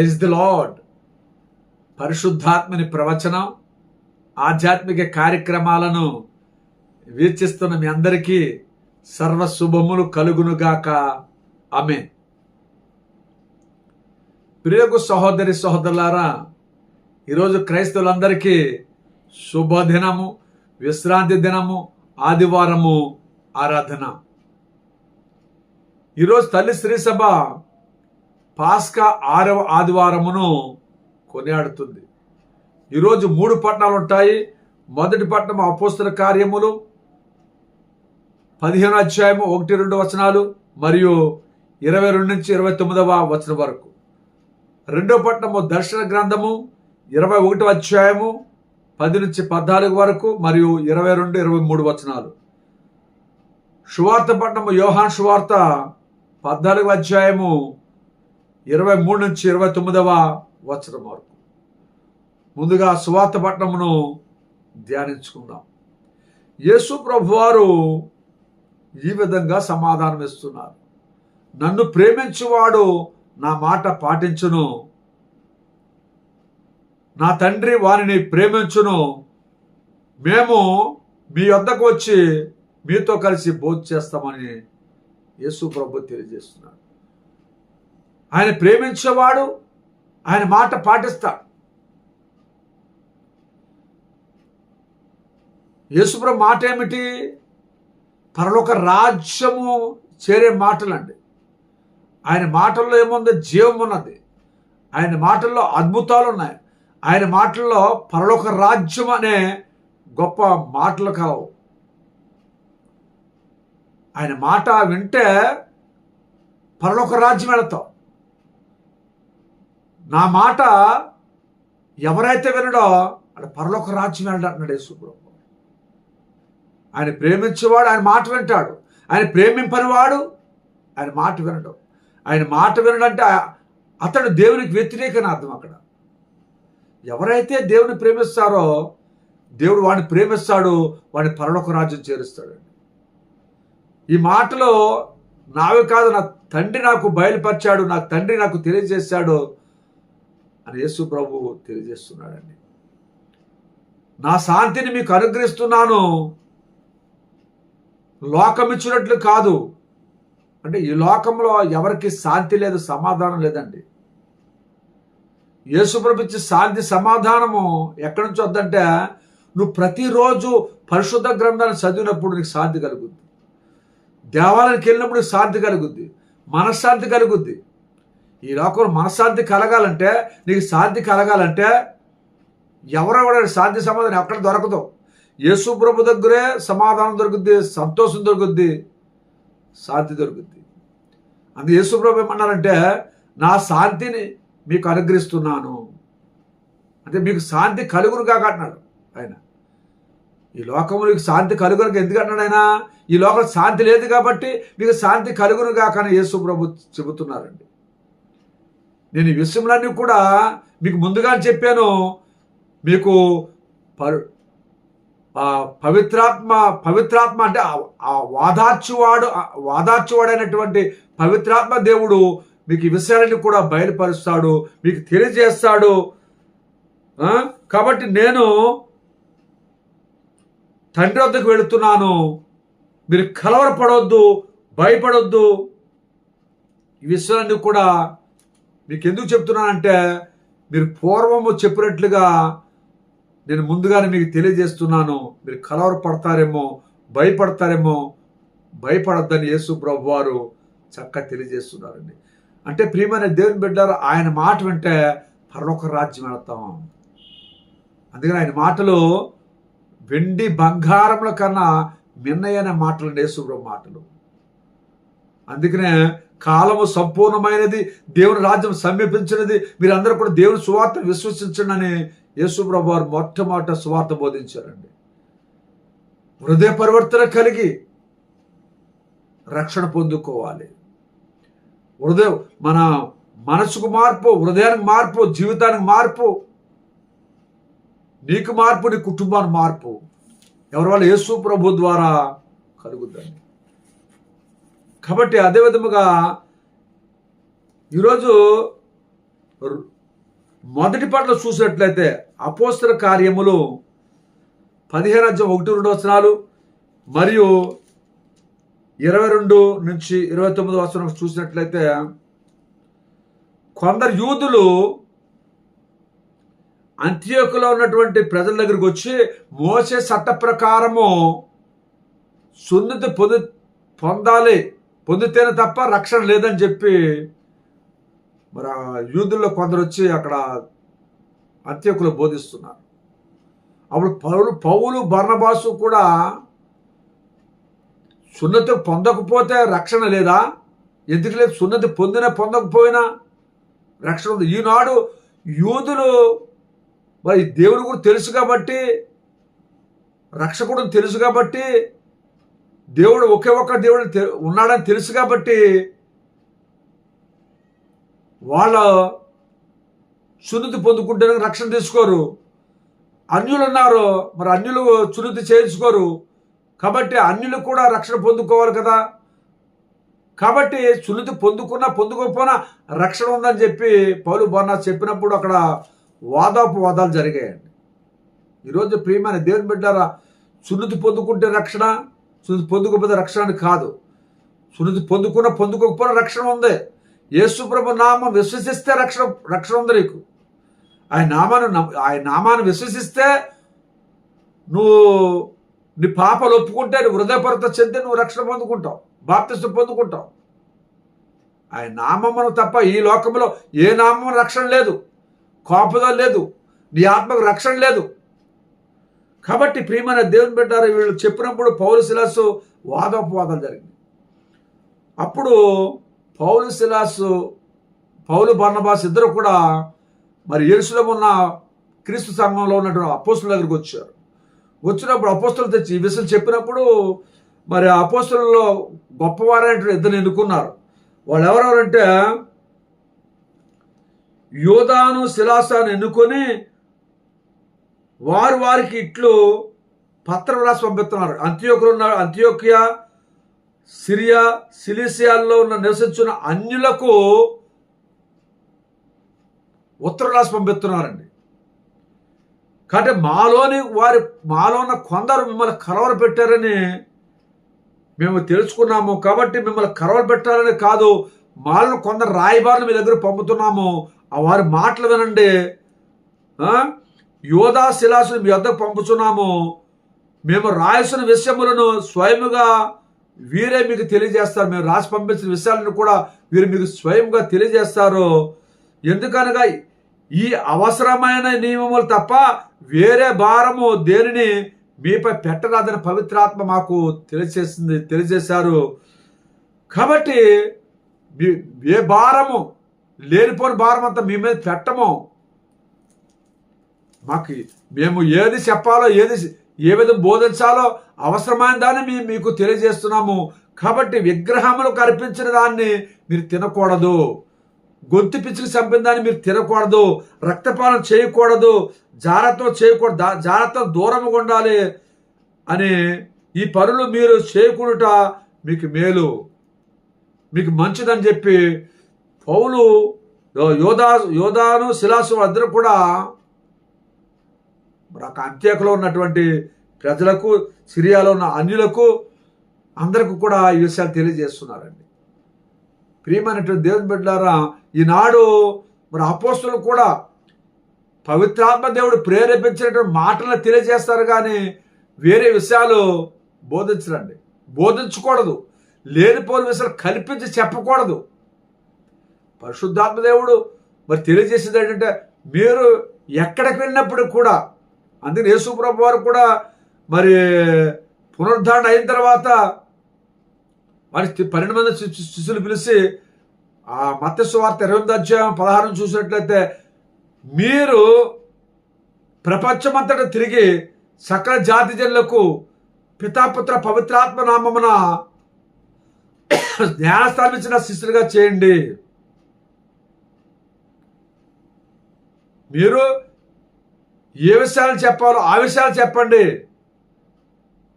Praise the lord పరిశుద్ధాత్మని ప్రవచనం ఆధ్యాత్మిక కార్యక్రమాలను వీక్షిస్తున్న మీ అందరికీ సర్వ శుభములు కలుగునుగాక. ఆమె ప్రియకు సహోదరి సహోదరులారా ఈరోజు క్రైస్తవులందరికీ శుభదినము విశ్రాంతి దినము ఆదివారము ఆరాధన. ఈరోజు తల్లి శ్రీసభ పాస్కా ఆరవ ఆదివారమును కొనియాడుతుంది. ఈరోజు మూడు పట్టణాలు ఉంటాయి. మొదటి పట్టణం అపోస్తుల కార్యములు పదిహేను అధ్యాయము ఒకటి రెండు వచనాలు మరియు ఇరవై రెండు నుంచి ఇరవై తొమ్మిదవ వచనం వరకు. రెండో పట్టణము దర్శన గ్రంథము ఇరవై ఒకటి అధ్యాయము పది నుంచి పద్నాలుగు వరకు మరియు ఇరవై రెండు ఇరవై మూడు వచనాలు. సువార్త పట్టణము యోహాన్ సువార్త పద్నాలుగు అధ్యాయము ఇరవై మూడు నుంచి ఇరవై తొమ్మిదవ వచనం వరకు. ముందుగా సువార్త పట్టణమును ధ్యానించుకుందాం. యేసు ప్రభువారు ఈ విధంగా సమాధానం ఇస్తున్నారు. నన్ను ప్రేమించువాడు నా మాట పాటించును. నా తండ్రి వారిని ప్రేమించును. మేము మీ వద్దకు వచ్చి మీతో కలిసి భోజనం చేస్తామని యేసు ప్రభు తెలియజేస్తున్నాడు ఆయన ప్రేమించేవాడు ఆయన మాట పాటిస్తాడు. యేసుప్రభు మాట ఏమిటి? పరలోక రాజ్యము చేరే మాటలండి. ఆయన మాటల్లో ఏముంది? జీవం ఉన్నది. ఆయన మాటల్లో అద్భుతాలు ఉన్నాయి. ఆయన మాటల్లో పరలోక రాజ్యం అనే గొప్ప మాటలు కావు. ఆయన మాట వింటే పరలోక రాజ్యం వెళతాం. నా మాట ఎవరైతే వినడో అక్కడ పరలోక రాజ్యం వెళ్ళడం అన్నాడు యేసుప్రభు ఆయన ప్రేమించేవాడు ఆయన మాట వింటాడు. ఆయన ప్రేమింపనివాడు ఆయన మాట వినడం. ఆయన మాట వినడంటే అతడు దేవునికి వ్యతిరేకని అర్థం అక్కడ. ఎవరైతే దేవుని ప్రేమిస్తారో దేవుడు వాడిని ప్రేమిస్తాడు వాడిని పరలోక రాజ్యం చేరుస్తాడు. ఈ మాటలో నావి కాదు నా తండ్రి నాకు బయలుపరిచాడు నా తండ్రి నాకు తెలియజేశాడు అని యేసు ప్రభు తెలియజేస్తున్నాడండి. నా శాంతిని మీకు అనుగ్రహిస్తున్నాను. లోకమిచ్చినట్లు కాదు. అంటే ఈ లోకంలో ఎవరికి శాంతి లేదు సమాధానం లేదండి. యేసుప్రభు ఇచ్చే శాంతి సమాధానము ఎక్కడి నుంచి వద్దంటే నువ్వు ప్రతిరోజు పరిశుద్ధ గ్రంథాన్ని చదివినప్పుడు నీకు శాంతి కలుగుద్ది. దేవాలయానికి వెళ్ళినప్పుడు శాంతి కలుగుద్ది. మనశ్శాంతి కలుగుద్ది. ఈ లోకంలో మనశ్శాంతి కలగాలంటే నీకు శాంతి కలగాలంటే ఎవరో కూడా శాంతి సమాధానం ఎక్కడ దొరకదు. యేసు ప్రభు దగ్గరే సమాధానం దొరుకుద్ది సంతోషం దొరుకుద్ది శాంతి దొరుకుద్ది. అందుకే యేసు ప్రభు ఏమన్నారంటే నా శాంతిని మీకు అనుగ్రహిస్తున్నాను. అంటే మీకు శాంతి కలుగును కాక అంటున్నాడు ఆయన. ఈ లోకము నీకు శాంతి కలుగును ఎందుకు అంటున్నాడు ఆయన? ఈ లోకం శాంతి లేదు కాబట్టి మీకు శాంతి కలుగును కాక అని యేసు ప్రభు చెబుతున్నారండి. నేను ఈ విషయంలన్నీ కూడా మీకు ముందుగా చెప్పాను. మీకు పవిత్రాత్మ పవిత్రాత్మ అంటే ఆ వాదార్చువాడు వాదార్చువాడైనటువంటి పవిత్రాత్మ దేవుడు మీకు ఈ విషయాలన్నీ కూడా బయలుపరుస్తాడు మీకు తెలియజేస్తాడు. కాబట్టి నేను తండ్రి వద్దకు వెళుతున్నాను. మీరు కలవరపడొద్దు భయపడొద్దు. ఈ విషయాలన్నీ కూడా మీకు ఎందుకు చెప్తున్నానంటే మీరు పూర్వము చెప్పినట్లుగా నేను ముందుగానే మీకు తెలియజేస్తున్నాను. మీరు కలవర పడతారేమో భయపడతారేమో భయపడద్దని యేసు ప్రభు వారు చక్కగా తెలియజేస్తున్నారండి. అంటే ప్రియమైన దేవుని బిడ్డారు ఆయన మాట వింటే పరలోక రాజ్యం వెళతాం. అందుకని ఆయన మాటలు వెండి బంగారముల కన్నా మిన్నయైన మాటలు యేసుప్రభు మాటలు. అందుకనే కాలము సంపూర్ణమైనది దేవుని రాజ్యం సమీపించినది. మీరందరూ కూడా దేవుని సువార్త విశ్వసించండి అని యేసుప్రభు వారు మొట్టమొదట సువార్త బోధించారండి. హృదయ పరివర్తన కలిగి రక్షణ పొందుకోవాలి. హృదయం మన మనసుకు మార్పు హృదయానికి మార్పు జీవితానికి మార్పు నీకు మార్పు నీ కుటుంబానికి మార్పు. ఎవరి వాళ్ళు యేసు ప్రభు ద్వారా కలుగుద్దండి కాబట్టి అదే విధముగా ఈరోజు మొదటి పట్ల చూసినట్లయితే అపోస్తల కార్యములు పదిహేను అధ్యాయం ఒకటి రెండు వచనాలు మరియు ఇరవై రెండు నుంచి ఇరవై తొమ్మిది వచనం చూసినట్లయితే కొందరు యూదులు అంత్యోకులో ఉన్నటువంటి ప్రజల దగ్గరికి వచ్చి మోసే చట్ట ప్రకారము సున్నతి పొంది పొందాలి పొందితేనే తప్ప రక్షణ లేదని చెప్పి మరి యూదుల్లో కొందరు వచ్చి అక్కడ అంత్యకులు బోధిస్తున్నారు. అప్పుడు పౌలు పౌలు బర్ణబాసు కూడా సున్నతి పొందకపోతే రక్షణ లేదా? ఎందుకు లేదు? సున్నతి పొందినా పొందకపోయినా రక్షణ ఉంది. ఈనాడు యూదులు మరి దేవుడు కూడా తెలుసు కాబట్టి రక్షకుడు తెలుసు కాబట్టి దేవుడు ఒకే ఒక్క దేవుడు తె- ఉన్నాడని తెలుసు కాబట్టి వాళ్ళ సున్నతి పొందుకుంటేనే రక్షణ తీసుకోరు. అన్యులు ఉన్నారు మరి అన్యులు సున్నతి చేయించుకోరు. కాబట్టి అన్యులు కూడా రక్షణ పొందుకోవాలి కదా. కాబట్టి సున్నతి పొందుకున్నా పొందుకోకపోయినా రక్షణ ఉందని చెప్పి పౌలు బొన్నా చెప్పినప్పుడు అక్కడ వాదాపవాదాలు జరిగాయండి. ఈరోజు ప్రియమైన దేవుని బిడ్డారా సున్నతి పొందుకుంటే రక్షణ సున్నతి పొందుకోకపోతే రక్షణ అని కాదు. సున్నతి పొందుకున్న పొందుకోకపోయినా రక్షణ ఉంది. యేసుప్రభు నామం విశ్వసిస్తే రక్షణ రక్షణ ఉంది నీకు. ఆయన నామాన్ని ఆయన నామాన్ని విశ్వసిస్తే నువ్వు నీ పాపలు ఒప్పుకుంటే నువ్వు హృదయపరత చెంది నువ్వు రక్షణ పొందుకుంటావు. బాప్తిస్తు పొందుకుంటావు. ఆయన నామమును తప్ప ఈ లోకంలో ఏ నామం రక్షణ లేదు. కోపద లేదు. నీ ఆత్మకు రక్షణ లేదు. కాబట్టి ప్రియమైన దేవుని బిడ్డారు వీళ్ళు చెప్పినప్పుడు పౌలు శిలాసు వాదోపవాదాలు జరిగింది. అప్పుడు పౌలు శిలాసు పౌలు బర్ణబాస్ ఇద్దరు కూడా మరి ఎరుసలో ఉన్న క్రీస్తు సంఘంలో ఉన్నటువంటి అపోస్తుల దగ్గరికి వచ్చారు. వచ్చినప్పుడు అపోస్తులు తెచ్చి ఈ విషయం చెప్పినప్పుడు మరి అపోస్తులలో గొప్పవారైనటువంటి ఇద్దరు ఎన్నుకున్నారు. వాళ్ళు ఎవరెవరంటే యోధాను శిలాసాను ఎన్నుకొని వారు వారికి ఇట్లు పత్రం రాసి పంపిస్తున్నారు అంత్యోకులు ఉన్న అంత్యోకియా సిరియా సిలిసియాల్లో ఉన్న నివసించిన అన్యులకు ఉత్తరం రాసి పంపిస్తున్నారండి కాబట్టి మాలోని వారి మాలో ఉన్న కొందరు మిమ్మల్ని కలవర పెట్టారని మేము తెలుసుకున్నాము. కాబట్టి మిమ్మల్ని కలవర పెట్టాలని కాదు మాలను కొందరు రాయబారులు మీ దగ్గర పంపుతున్నాము. ఆ వారి మాటలు వినండి. యోధా శిలాసును మీ వద్దకు పంపుతున్నాము మేము రాయసిన విషయములను స్వయముగా వీరే మీకు తెలియజేస్తారు. మేము రాసి పంపించిన విషయాలను కూడా వీరు మీకు స్వయంగా తెలియజేస్తారు. ఎందుకనగా ఈ అవసరమైన నియమములు తప్ప వేరే భారము దేనిని మీపై పెట్టరాదని పవిత్రాత్మ మాకు తెలియజేసింది తెలియజేశారు. కాబట్టి ఏ భారము లేనిపోని భారం అంతా మీ మీద పెట్టము. మాకు మేము ఏది చెప్పాలో ఏది ఏ విధంగా బోధించాలో అవసరమైన దాన్ని మేము మీకు తెలియజేస్తున్నాము. కాబట్టి విగ్రహములు కనిపించిన దాన్ని మీరు తినకూడదు. గొంతు పిచ్చికి చంపిన దాన్ని మీరు తినకూడదు. రక్తపానం చేయకూడదు. జాగ్రత్త చేయకూడదు. దా- జాగ్రత్త దూరంగా ఉండాలి అని ఈ పనులు మీరు చేయకుండాట మీకు మేలు. మీకు మంచిదని చెప్పి పౌలు యోధా యోధాను శిలాసు అందరూ కూడా అంత్యకులో ఉన్నటువంటి ప్రజలకు సిరియాలో ఉన్న అన్యులకు అందరికీ కూడా ఈ విషయాలు తెలియజేస్తున్నారండి. ప్రియమైనటువంటి దేవుని బిడ్డారా ఈనాడు మరి అపోస్తులు కూడా పవిత్రాత్మ దేవుడు ప్రేరేపించినటువంటి మాటలను తెలియజేస్తారు కానీ వేరే విషయాలు బోధించరండి. బోధించకూడదు. లేనిపోని విషయాలు కల్పించి చెప్పకూడదు. పరిశుద్ధాత్మ దేవుడు మరి తెలియజేసేది ఏంటంటే మీరు ఎక్కడికి వెళ్ళినప్పుడు కూడా అందుకని యేసుప్రభు వారు కూడా మరి పునరుద్ధరణ అయిన తర్వాత వారి పన్నెండు మంది శిష్యులు పిలిచి ఆ మత్స్సు వార్త ఇరవై ఎనిమిది అధ్యాయం పదహారం చూసినట్లయితే మీరు ప్రపంచమంతటా తిరిగి సకల జాతి జనులకు పితాపుత్ర పవిత్రాత్మ నామమున జ్ఞానస్థానం ఇచ్చిన శిష్యులుగా చేయండి. మీరు ఏ విషయాలు చెప్పాలో ఆ విషయాలు చెప్పండి.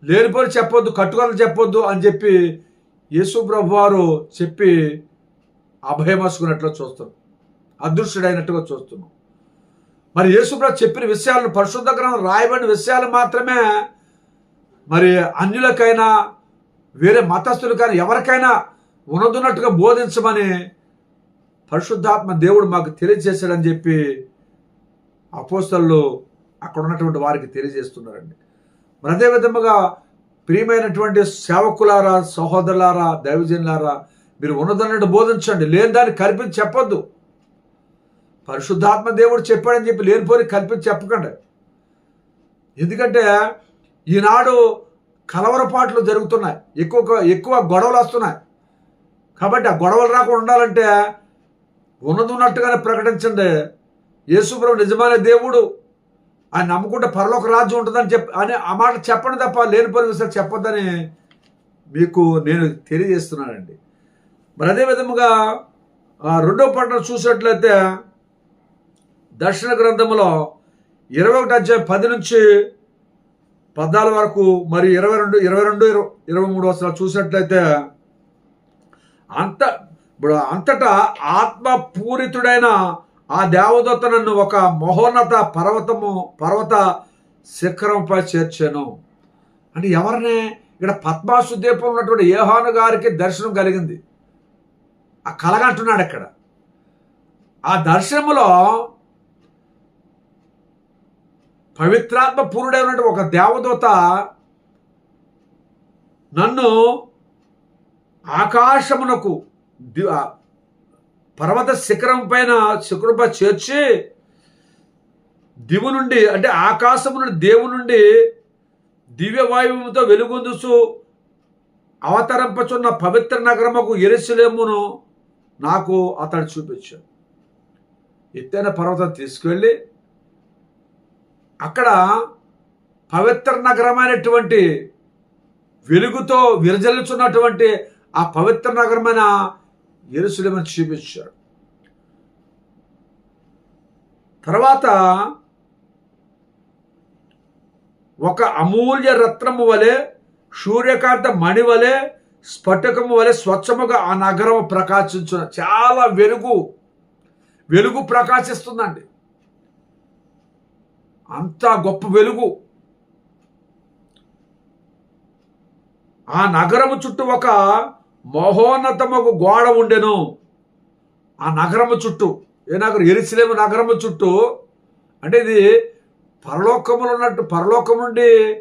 లేనిపోని చెప్పొద్దు కట్టుకొని చెప్పొద్దు అని చెప్పి యేసు ప్రభు వారు చెప్పి అభయమసుకున్నట్లు చూస్తాం అదృష్టుడైనట్టుగా చూస్తున్నాం. మరి యేసుప్రభు చెప్పిన విషయాలను పరిశుద్ధ గ్రంథం రాయబడిన విషయాలు మాత్రమే మరి అన్యులకైనా వేరే మతస్థులకైనా ఎవరికైనా ఉన్నదున్నట్టుగా బోధించమని పరిశుద్ధాత్మ దేవుడు మాకు తెలియజేశాడని చెప్పి అపోస్తలు అక్కడ ఉన్నటువంటి వారికి తెలియజేస్తున్నారండి. మరి అదే విధముగా ప్రియమైనటువంటి సేవకులారా సహోదరులారా దైవజనులారా మీరు ఉన్నదన్నట్టు బోధించండి. లేని దాన్ని కల్పించి చెప్పొద్దు. పరిశుద్ధాత్మ దేవుడు చెప్పాడని చెప్పి లేనిపోని కల్పించి చెప్పకండి. ఎందుకంటే ఈనాడు కలవరపాట్లు జరుగుతున్నాయి. ఎక్కువ ఎక్కువ గొడవలు వస్తున్నాయి. కాబట్టి ఆ గొడవలు రాకుండా ఉండాలంటే ఉన్నది ఉన్నట్టుగానే ప్రకటించండి. యేసుప్రభు నిజమైన దేవుడు ఆయన నమ్ముకుంటే పరలోక రాజ్యం ఉంటుందని చెప్పి అని ఆ మాట చెప్పండి తప్ప లేనిపోయిన విషయాలు చెప్పొద్దని మీకు నేను తెలియజేస్తున్నానండి. మరి అదే విధముగా రెండో పట్టణం చూసినట్లయితే దర్శన గ్రంథంలో ఇరవై ఒకటి అధ్యాయం పది నుంచి పద్నాలుగు వరకు మరి ఇరవై రెండు ఇరవై రెండు ఇరవై ఇరవై మూడు వసరాలు చూసినట్లయితే అంత ఇప్పుడు అంతటా ఆత్మపూరితుడైన ఆ దేవదత్త నన్ను ఒక మహోన్నత పర్వతము పర్వత శిఖరంపై చేర్చాను. అని ఎవరిని? ఇక్కడ పద్మాసు దీపం ఉన్నటువంటి ఏహాను గారికి దర్శనం కలిగింది. ఆ కలగంటున్నాడు ఇక్కడ. ఆ దర్శనములో పవిత్రాత్మ పూర్ణుడైనటువంటి ఒక దేవదూత నన్ను ఆకాశమునకు పర్వత శిఖరం పైన శిఖరంపై చేర్చి దివు నుండి అంటే ఆకాశము నుండి దేవు నుండి దివ్య వాయువుతో వెలుగొందుచు అవతరింపచున్న పవిత్ర నగరముకు ఎరుసలేమును నాకు అతడు చూపించాడు. ఎత్తైన పర్వతం తీసుకువెళ్ళి అక్కడ పవిత్ర నగరమైనటువంటి వెలుగుతో విరజల్లుచున్నటువంటి ఆ పవిత్ర నగరమైన ఎరుసలేమని చూపించాడు తర్వాత ఒక అమూల్య రత్నము వలె సూర్యకాంత మణి వలె స్ఫటకము వలె స్వచ్ఛముగా ఆ నగరం ప్రకాశించిన. చాలా వెలుగు వెలుగు ప్రకాశిస్తుందండి. అంత గొప్ప వెలుగు. ఆ నగరము చుట్టూ ఒక మహోన్నతమకు గోడ ఉండెను. ఆ నగరము చుట్టూ ఏ నగరం? ఎరిసిలేము నగరము చుట్టూ అంటే ఇది పరలోకములు ఉన్నట్టు పరలోకం నుండి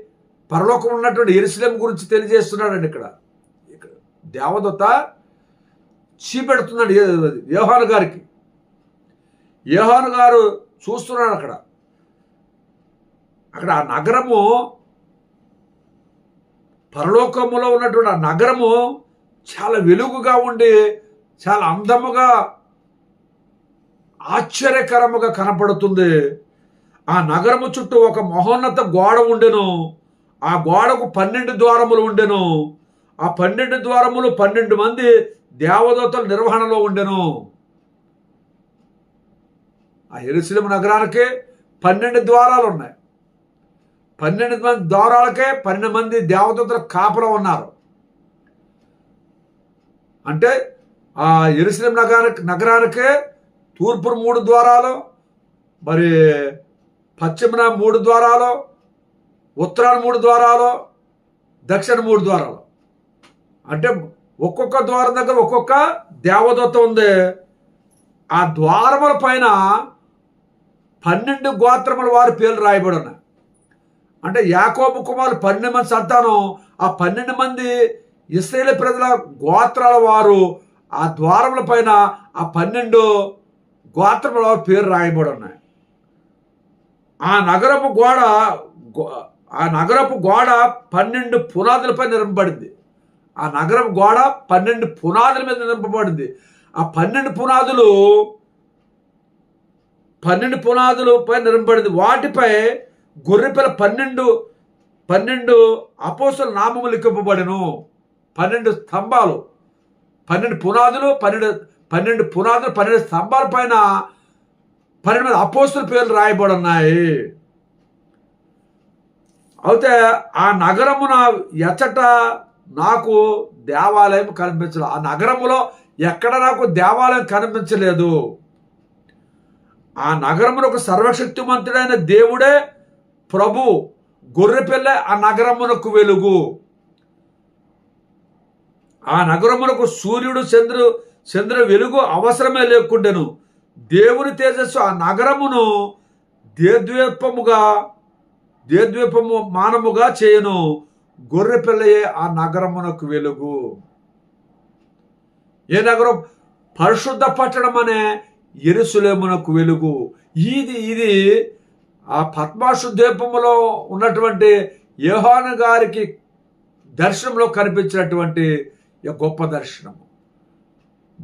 పరలోకం ఉన్నటువంటి ఎరుసలేం గురించి తెలియజేస్తున్నాడండి ఇక్కడ. ఇక్కడ దేవదత్త చీపెడుతున్నాడు ఏ- యోహాను గారికి. యోహాను గారు చూస్తున్నాడు అక్కడ. అక్కడ ఆ నగరము పరలోకములో ఉన్నటువంటి ఆ నగరము చాలా వెలుగుగా ఉండి చాలా అందముగా ఆశ్చర్యకరముగా కనపడుతుంది. ఆ నగరము చుట్టూ ఒక మహోన్నత గోడ ఉండెను. ఆ గోడకు పన్నెండు ద్వారములు ఉండెను. ఆ పన్నెండు ద్వారములు పన్నెండు మంది దేవదూతల నిర్వహణలో ఉండెను. ఆ ఎరుసలేము నగరానికి పన్నెండు ద్వారాలు ఉన్నాయి. పన్నెండు మంది ద్వారాలకే పన్నెండు మంది దేవదూతల కాపలా ఉన్నారు. అంటే ఆ ఎరుసలేం నగరానికి నగరానికే తూర్పు మూడు ద్వారాలు మరి పశ్చిమన మూడు ద్వారాలు ఉత్తరాన మూడు ద్వారాలు దక్షిణ మూడు ద్వారాలు. అంటే ఒక్కొక్క ద్వారం దగ్గర ఒక్కొక్క దేవదత్త ఉంది. ఆ ద్వారముల పైన పన్నెండు గోత్రముల వారి పేర్లు రాయబడి ఉన్నాయి. అంటే యాకోబు కుమారులు పన్నెండు మంది సంతానం ఆ పన్నెండు మంది ఇస్రాయేల్ ప్రజల గోత్రాల వారు ఆ ద్వారముల పైన ఆ పన్నెండు గోత్రముల పేరు రాయబడి ఉన్నాయి. ఆ నగరపు గోడ గో- ఆ నగరపు గోడ పన్నెండు పునాదులపై నిర్మబడింది ఆ నగరపు గోడ పన్నెండు పునాదుల మీద నిర్మబడింది ఆ పన్నెండు పునాదులు పన్నెండు పునాదులు పై నిర్మబడింది వాటిపై గొర్రెపిల్ల పన్నెండు పన్నెండు అపోసల నామములు లిఖింపబడెను. పన్నెండు స్తంభాలు. పన్నెండు పునాదులు పన్నెండు పన్నెండు పునాదులు పన్నెండు స్తంభాల పైన పన్నెండు మంది అపోస్తుల పేర్లు రాయబడి ఉన్నాయి. అయితే ఆ నగరమున ఎచ్చట నాకు దేవాలయం కనిపించలేదు ఆ నగరములో ఎక్కడ నాకు దేవాలయం కనిపించలేదు. ఆ నగరమునకు సర్వశక్తిమంతుడైన దేవుడే ప్రభు గొర్రెపిల్ల ఆ నగరమునకు వెలుగు. ఆ నగరమునకు సూర్యుడు చంద్రు చంద్ర వెలుగు అవసరమే లేకుండెను. దేవుని తేజస్సు ఆ నగరమును దేద్వీపముగా దేద్వీపము మానముగా చేయను. గొర్రె పిల్లయే ఆ నగరమునకు వెలుగు. ఏ నగరం? పరిశుద్ధ పట్టణం అనే ఎరుసులేమునకు వెలుగు. ఇది ఇది ఆ పద్మాసు ద్వీపములో ఉన్నటువంటి యోహాను గారికి దర్శనంలో కనిపించినటువంటి గొప్ప దర్శనము.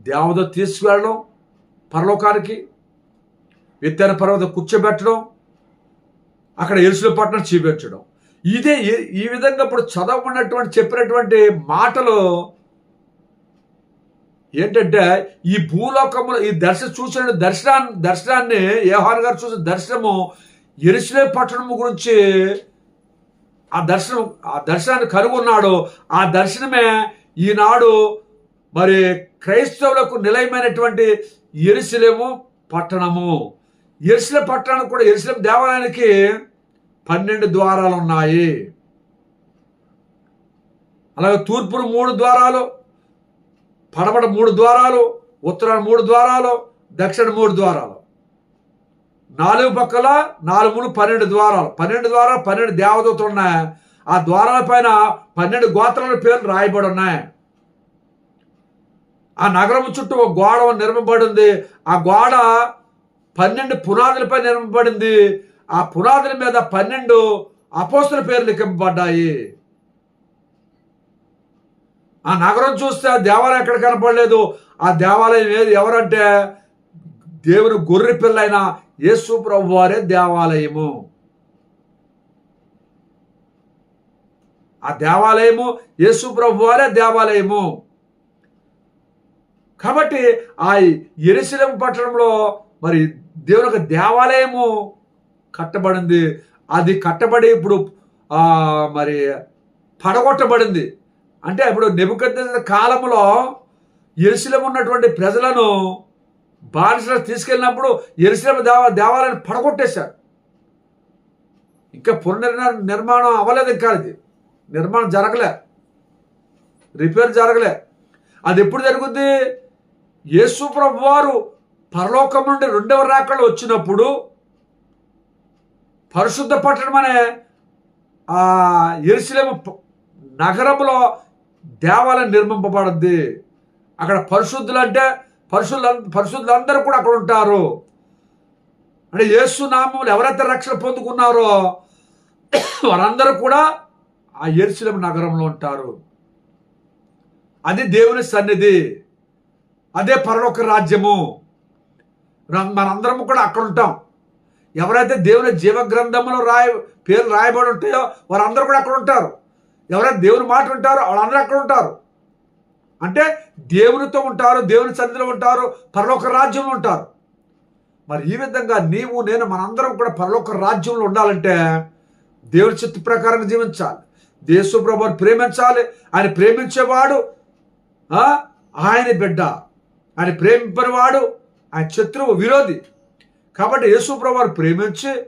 దేవత తీసుకువెళ్ళడం పరలోకానికి ఎత్తైన పర్వతం కూర్చోబెట్టడం అక్కడ ఎరుసుల పట్టణం చూపించడం ఇదే ఈ- ఈ విధంగా ఇప్పుడు చదవకున్నటువంటి చెప్పినటువంటి మాటలు ఏంటంటే ఈ భూలోకంలో ఈ దర్శనం చూసిన దర్శనాన్ని దర్శనాన్ని యోహాన్ గారు చూసిన దర్శనము ఎరుసలే పట్టణము గురించి ఆ దర్శనం ఆ దర్శనాన్ని కనుగొన్నాడు. ఆ దర్శనమే ఈనాడు మరి క్రైస్తవులకు నిలయమైనటువంటి ఎరుసలేము పట్టణము. ఎరుసల పట్టణం కూడా ఎరుసలేం దేవాలయానికి పన్నెండు ద్వారాలు ఉన్నాయి. అలాగే తూర్పును మూడు ద్వారాలు పడమట మూడు ద్వారాలు ఉత్తరాన మూడు ద్వారాలు దక్షిణ మూడు ద్వారాలు. నాలుగు పక్కల నాలుగు మూడు పన్నెండు ద్వారాలు. పన్నెండు ద్వారాలు పన్నెండు దేవదూతలు ఉన్నాయి. ఆ ద్వారాల పైన పన్నెండు గోత్రాల పేర్లు రాయబడి ఉన్నాయి. ఆ నగరం చుట్టూ ఒక గోడ నిర్మబడింది ఆ గోడ పన్నెండు పునాదులపై నిర్మబడింది ఆ పునాదుల మీద పన్నెండు అపోస్తుల పేర్లు లిఖింపబడ్డాయి ఆ నగరం చూస్తే ఆ దేవాలయం ఎక్కడ కనపడలేదు. ఆ దేవాలయం ఏది? ఎవరంటే దేవుని గొర్రె పిల్లైన యేసు ప్రభు వారే దేవాలయము. ఆ దేవాలయము యేసు ప్రభు వారే దేవాలయము. కాబట్టి ఆ ఎరుసలేం పట్టణంలో మరి దేవుని యొక్క దేవాలయము కట్టబడింది. అది కట్టబడి ఇప్పుడు మరి పడగొట్టబడింది. అంటే ఇప్పుడు నెబుకద్ద కాలంలో ఎరుసలం ఉన్నటువంటి ప్రజలను బానిసలు తీసుకెళ్ళినప్పుడు ఎరుసలం దేవ దేవాలయాన్ని పడగొట్టేశారు. ఇంకా పునర్నిర్మాణ నిర్మాణం అవ్వలేదు ఇంకా అది. నిర్మాణం జరగలే. రిపేర్ జరగలే. అది ఎప్పుడు జరుగుద్ది? యేసు ప్రభువారు పరలోకం నుండి రెండవ రాకళ్ళు వచ్చినప్పుడు పరిశుద్ధ పట్టణం అనే ఆ ఎరుసలేము నగరంలో దేవాలయం నిర్మింపబడుద్ది అక్కడ పరిశుద్ధులు అంటే పరిశుద్ధులు పరిశుద్ధులందరూ కూడా అక్కడ ఉంటారు. అంటే యేసు నామములు ఎవరైతే రక్షణ పొందుకున్నారో వారందరూ కూడా ఆ ఎరుసలేం నగరంలో ఉంటారు. అది దేవుని సన్నిధి అదే పరలోక రాజ్యము. ర- మనందరం కూడా అక్కడ ఉంటాం. ఎవరైతే దేవుని జీవ రాయ పేర్లు రాయబడి ఉంటాయో వారందరూ కూడా అక్కడ ఉంటారు. ఎవరైతే దేవుని మాట ఉంటారో వాళ్ళందరూ అక్కడ ఉంటారు. అంటే దేవునితో ఉంటారు దేవుని సన్నిధిలో ఉంటారు పరలోక రాజ్యంలో ఉంటారు. మరి ఈ విధంగా నీవు నేను మనందరం కూడా పరలోక రాజ్యంలో ఉండాలంటే దేవుని చిత్త ప్రకారం జీవించాలి. దేశు ప్రభుని ప్రేమించాలి. ఆయన ప్రేమించేవాడు ఆయన బిడ్డ. ఆయన ప్రేమింపనివాడు ఆయన శత్రువు విరోధి. కాబట్టి యేసుప్రభుని ప్రేమించి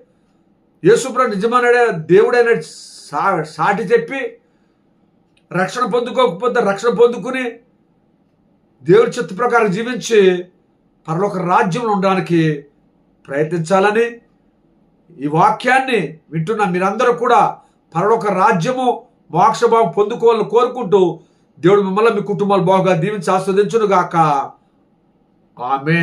యేసుప్రభు నిజమైన దేవుడైన సా సాటి చెప్పి రక్షణ పొందుకోకపోతే రక్షణ పొందుకుని దేవుడి చిత్త ప్రకారం జీవించి పరలోక రాజ్యంలో ఉండడానికి ప్రయత్నించాలని ఈ వాక్యాన్ని వింటున్న మీరందరూ కూడా పరలోక రాజ్యము మోక్షభావం పొందుకోవాలని కోరుకుంటూ దేవుడు మిమ్మల్ని మీ కుటుంబాలు బాగుగా దీవించి ఆస్వాదించును ఆమె